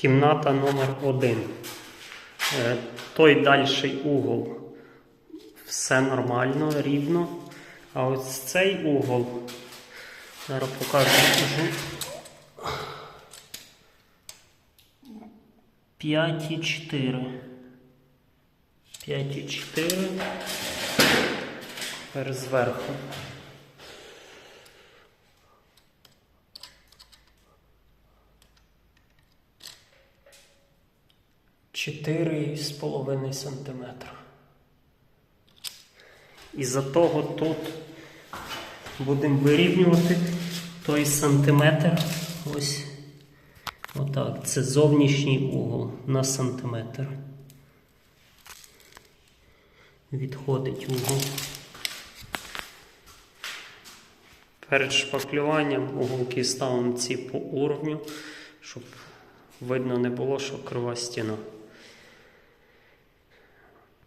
Кімната номер 1 Той дальший угол. Все нормально, рівно. А ось цей угол. Зараз покажу. Угу. 5,4. 5,4. Тепер зверху. Чотири з половиною сантиметра. І за того тут будемо вирівнювати той сантиметр. Ось отак. Це зовнішній угол на сантиметр. Відходить угол. Перед шпаклюванням уголки ставимо ці по уровню, щоб видно не було, що крива стіна.